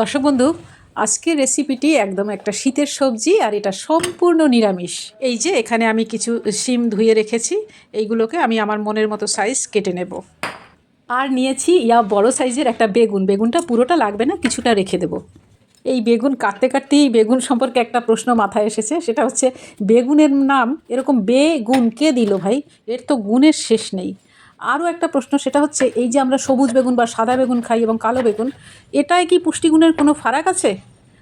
দর্শক বন্ধু, আজকের রেসিপিটি একদম একটা শীতের সবজি আর এটা সম্পূর্ণ নিরামিষ। এই যে, এখানে আমি কিছু শিম ধুয়ে রেখেছি, এইগুলোকে আমি আমার মনের মতো সাইজ কেটে নেব। আর নিয়েছি ইয়া বড় সাইজের একটা বেগুন। বেগুনটা পুরোটা লাগবে না, কিছুটা রেখে দেবো। এই বেগুন কাটতে কাটতেই বেগুন সম্পর্কে একটা প্রশ্ন মাথায় এসেছে, সেটা হচ্ছে, বেগুনের নাম এরকম বেগুন কে দিল ভাই, এর তো গুণের শেষ নেই। আরও একটা প্রশ্ন, সেটা হচ্ছে এই যে আমরা সবুজ বেগুন বা সাদা বেগুন খাই এবং কালো বেগুন, এটায় কি পুষ্টিগুণের কোনো ফারাক আছে?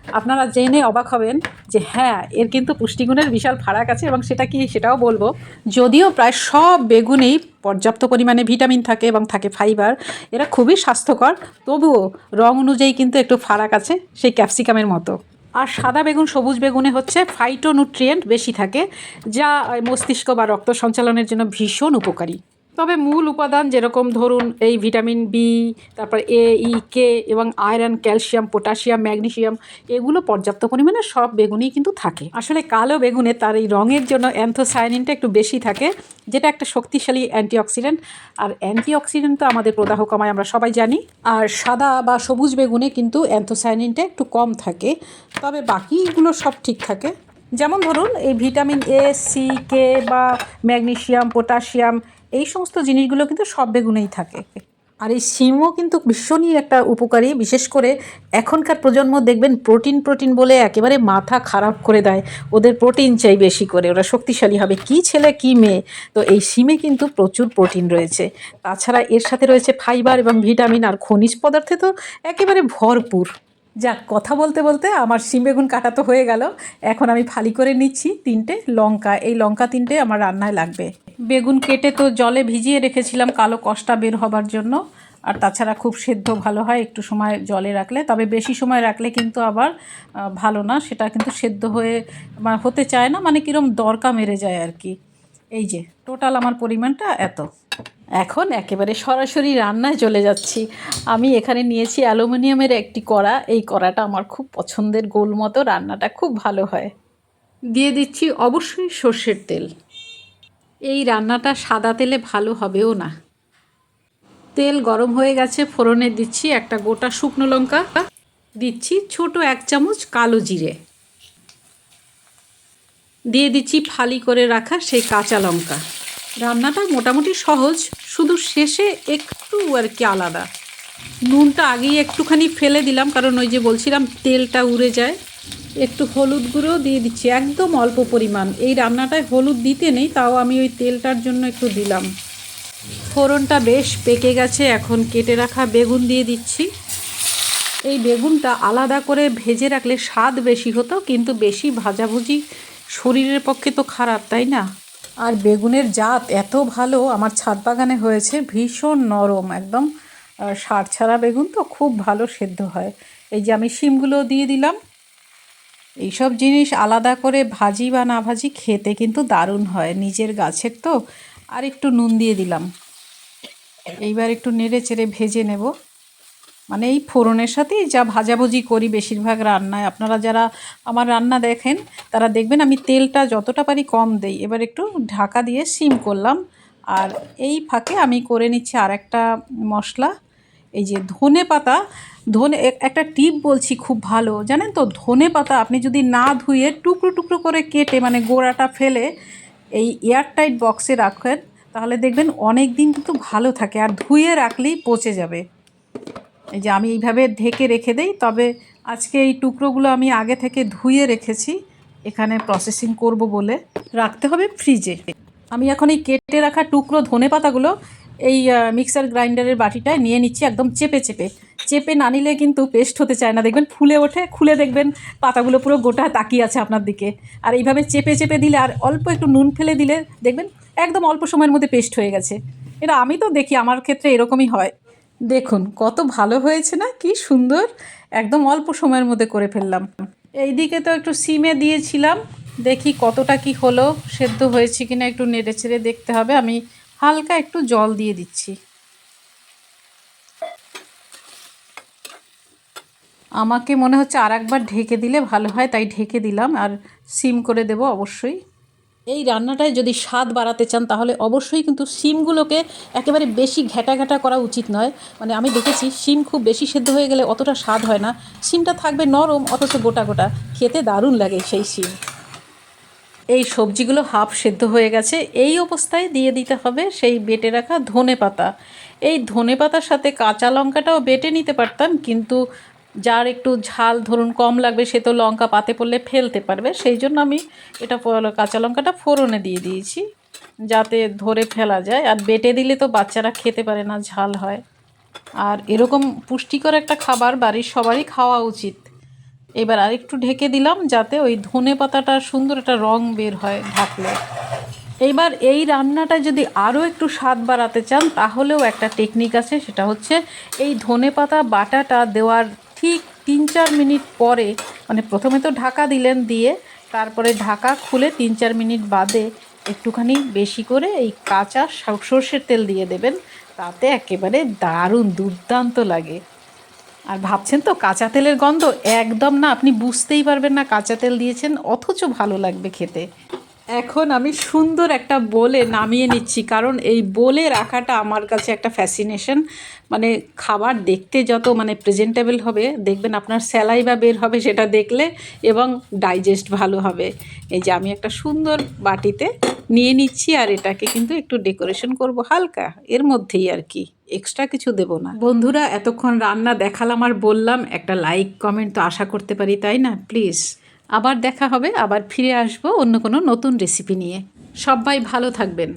আপনারা জেনে অবাক হবেন যে হ্যাঁ এর কিন্তু পুষ্টিগুণের বিশাল ফারাক আছে এবং সেটা কি সেটাও বলব। যদিও প্রায় সব বেগুনেই পর্যাপ্ত পরিমাণে ভিটামিন থাকে এবং থাকে ফাইবার, এরা খুবই স্বাস্থ্যকর, তবুও রং অনুযায়ী কিন্তু একটু ফারাক আছে সেই ক্যাপসিকামের মতো। আর সাদা বেগুন সবুজ বেগুনে হচ্ছে ফাইটোনুট্রিয়েন্ট বেশি থাকে, যা মস্তিষ্ক বা রক্ত সঞ্চালনের জন্য ভীষণ উপকারী। তবে মূল উপাদান যেরকম ধরুন এই ভিটামিন বি তারপর এ ই কে এবং আয়রন, ক্যালসিয়াম, পটাশিয়াম ম্যাগনেশিয়াম এগুলো পর্যাপ্ত পরিমাণে সব বেগুনেই কিন্তু থাকে। আসলে কালো বেগুনে তার এই রঙের জন্য অ্যান্থোসায়ানিনটা একটু বেশি থাকে, যেটা একটা শক্তিশালী অ্যান্টিঅক্সিডেন্ট। আর অ্যান্টিঅক্সিডেন্ট তো আমাদের প্রদাহ কমায়, আমরা সবাই জানি। আর সাদা বা সবুজ বেগুনে কিন্তু অ্যান্থোসায়ানিনটা একটু কম থাকে, তবে বাকিগুলো সব ঠিক থাকে। যেমন ধরুন এই ভিটামিন এ সি কে বা ম্যাগনেশিয়াম পটাশিয়াম এই সমস্ত জিনিসগুলো কিন্তু সব বেগুনেই থাকে। আর এই শিমও কিন্তু ভীষণই একটা উপকারী, বিশেষ করে এখনকার প্রজন্ম দেখবেন প্রোটিন প্রোটিন বলে একেবারে মাথা খারাপ করে দেয়। ওদের প্রোটিন চাই বেশি করে, ওরা শক্তিশালী হবে। কি ছেলে, কি মেয়ে? তো এই শিমে কিন্তু প্রচুর প্রোটিন রয়েছে। তাছাড়া এর সাথে রয়েছে ফাইবার এবং ভিটামিন আর খনিজ পদার্থে তো একেবারে ভরপুর। যাক, কথা বলতে বলতে আমার শিম বেগুন কাটা তো হয়ে গেল। এখন আমি ফালি করে নিচ্ছি তিনটে লঙ্কা। এই লঙ্কা তিনটে আমার রান্নায় লাগবে। বেগুন কেটে তো জলে ভিজিয়ে রেখেছিলাম, কালো কষ্টা বের হবার জন্য। আর তাছাড়া খুব সেদ্ধ ভালো হয়, একটু সময় জলে রাখলে। তবে বেশি সময় রাখলে কিন্তু আবার ভালো না, সেটা কিন্তু সেদ্ধ হয়ে মানে হতে চায় না মানে কীরকম দরকা মেরে যায় আর কি। এই যে, টোটাল আমার পরিমাণটা এত। এখন একেবারে সরাসরি রান্নায় চলে যাচ্ছি। আমি এখানে নিয়েছি অ্যালুমিনিয়ামের একটি কড়া। এই কড়াটা আমার খুব পছন্দের গোল মতো রান্নাটা খুব ভালো হয়। দিয়ে দিচ্ছি অবশ্যই সর্ষের তেল। এই রান্নাটা সাদা তেলে ভালো হবেও না। তেল গরম হয়ে গেছে, ফোড়নে দিচ্ছি একটা গোটা শুকনো লঙ্কা। দিচ্ছি ছোট এক চামচ কালো জিরে। দিয়ে দিচ্ছি ফালি করে রাখা সেই কাঁচা লঙ্কা। রান্নাটা মোটামুটি সহজ, শুধু শেষে একটু আর কি আলাদা। নুনটা আগেই একটুখানি ফেলে দিলাম, কারণ ওই যে বলছিলাম তেলটা উড়ে যায়। একটু হলুদ গুঁড়ো দিয়ে দিচ্ছি, একদম অল্প পরিমাণ। এই রান্নাটায় হলুদ দিতে নেই, তাও আমি ওই তেলটার জন্য একটু দিলাম। ফোড়নটা বেশ পেকে গেছে, এখন কেটে রাখা বেগুন দিয়ে দিচ্ছি। এই বেগুনটা আলাদা করে ভেজে রাখলে স্বাদ বেশি হতো, কিন্তু বেশি ভাজাভুজি শরীরের পক্ষে তো খারাপ, তাই না? আর বেগুনের জাত এত ভালো, আমার ছাদ বাগানে হয়েছে ভীষণ নরম একদম। সার ছাড়া বেগুন তো খুব ভালো সেদ্ধ হয়। এই যে আমি শিমগুলো দিয়ে দিলাম এইসব জিনিস আলাদা করে ভাজি বা না ভাজি খেতে কিন্তু দারুণ হয়। নিজের গাছের তো। আর একটু নুন দিয়ে দিলাম। এইবার একটু নেড়ে চেড়ে ভেজে নেব। মানে এই ফোড়নের সাথেই যা ভাজাভুজি করি বেশিরভাগ রান্নায়। আপনারা যারা আমার রান্না দেখেন, তারা দেখবেন আমি তেলটা যতটা পারি কম দেই। এবার একটু ঢাকা দিয়ে সিম করলাম। আর এই ফাঁকে আমি করে নিচ্ছি আর একটা মশলা। এই যে ধনে পাতা, ধনে একটা টিপ বলছি খুব ভালো, জানেন তো? ধনে পাতা আপনি যদি না ধুয়ে টুকরো টুকরো করে কেটে মানে গোড়াটা ফেলে এই এয়ারটাইট বক্সে রাখেন, তাহলে দেখবেন অনেক দিন কিন্তু ভালো থাকে। আর ধুয়ে রাখলেই পচে যাবে। এই যে আমি এইভাবে ঢেকে রেখে দেই, তবে আজকে এই টুকরোগুলো আমি আগে থেকে ধুয়ে রেখেছি। এখানে প্রসেসিং করব বলে। রাখতে হবে ফ্রিজে আমি এখন এই কেটে রাখা টুকরো ধনে পাতাগুলো এই মিক্সার গ্রাইন্ডারের বাটিটায় নিয়ে নিচ্ছি একদম চেপে চেপে। চেপে না নিলে কিন্তু পেস্ট হতে চায় না। দেখবেন ফুলে ওঠে, খুলে দেখবেন পাতাগুলো পুরো গোটা তাকিয়ে আছে আপনার দিকে। আর এইভাবে চেপে চেপে দিলে আর অল্প একটু নুন ফেলে দিলে দেখবেন একদম অল্প সময়ের মধ্যে পেস্ট হয়ে গেছে। এটা আমি তো দেখি, আমার ক্ষেত্রে এরকমই হয়। দেখুন, কত ভালো হয়েছে না? কি সুন্দর! একদম অল্প সময়ের মধ্যে করে ফেললাম। এই দিকে তো একটু সিমে দিয়েছিলাম। দেখি কতটা কি হলো, সেদ্ধ হয়েছে কিনা একটু নেড়ে ছেড়ে দেখতে হবে। আমি হালকা একটু জল দিয়ে দিচ্ছি। আমাকে মনে হচ্ছে আর একবার ঢেকে দিলে ভালো হয়, তাই ঢেকে দিলাম আর সিম করে দেব অবশ্যই। এই রান্নাটায় যদি স্বাদ বাড়াতে চান, তাহলে অবশ্যই কিন্তু সিমগুলোকে একেবারে বেশি ঘ্যাটা ঘ্যাটা করা উচিত নয়। মানে আমি দেখেছি সিম খুব বেশি সেদ্ধ হয়ে গেলে অতটা স্বাদ হয় না। সিমটা থাকবে নরম, অথচ গোটা গোটা। খেতে দারুণ লাগে সেই শিম এই সবজিগুলো হাফ সেদ্ধ হয়ে গেছে। এই অবস্থায় দিয়ে দিতে হবে সেই বেটে রাখা ধনে পাতা। এই ধনে পাতার সাথে কাঁচা লঙ্কাটাও বেটে নিতে পারতাম, কিন্তু যার একটু ঝাল ধরুন কম লাগবে, সে তো লঙ্কা পাতে পড়লে ফেলতে পারবে। সেই জন্য আমি এটা কাঁচা লঙ্কাটা ফোড়নে দিয়ে দিয়েছি, যাতে ধরে ফেলা যায়। আর বেটে দিলে তো বাচ্চারা খেতে পারে না, ঝাল হয়। আর এরকম পুষ্টিকর একটা খাবার বাড়ির সবারই খাওয়া উচিত। এবার আরেকটু ঢেকে দিলাম যাতে ওই ধনে পাতাটা সুন্দর একটা রং বের হয় ঢাকলে। এইবার এই রান্নাটা যদি আরও একটু স্বাদ বাড়াতে চান, তাহলেও একটা টেকনিক আছে, সেটা হচ্ছে এই ধনে পাতা বাটাটা দেওয়ার ঠিক তিন চার মিনিট পরে মানে প্রথমে তো ঢাকা দিলেন দিয়ে, তারপরে ঢাকা খুলে তিন চার মিনিট বাদে একটুখানি বেশি করে এই কাঁচা সর্ষের তেল দিয়ে দেবেন, তাতে একেবারে দারুণ দুর্দান্ত লাগে। আর ভাবছেন তো কাঁচা তেলের গন্ধ? একদম না, আপনি বুঝতেই পারবেন না কাঁচা তেল দিয়েছেন, অথচ ভালো লাগবে খেতে। এখন আমি সুন্দর একটা বলে নামিয়ে নিচ্ছি, কারণ এই বলে রাখাটা আমার কাছে একটা ফ্যাসিনেশন মানে খাবার দেখতে যত মানে প্রেজেন্টেবল হবে, দেখবেন আপনার স্যালাই বা বের হবে সেটা দেখলে, এবং ডাইজেস্ট ভালো হবে। এই যে আমি একটা সুন্দর বাটিতে নিয়ে নিচ্ছি আর এটাকে কিন্তু একটু ডেকোরেশন করব হালকা। এর মধ্যেই আর কি এক্সট্রা কিছু দেব না। বন্ধুরা, এতক্ষণ রান্না দেখালাম আর বললাম, একটা লাইক কমেন্ট তো আশা করতে পারি, তাই না? প্লিজ আবার দেখা হবে, আবার ফিরে আসব অন্য কোনো নতুন রেসিপি নিয়ে। সবাই ভালো থাকবেন।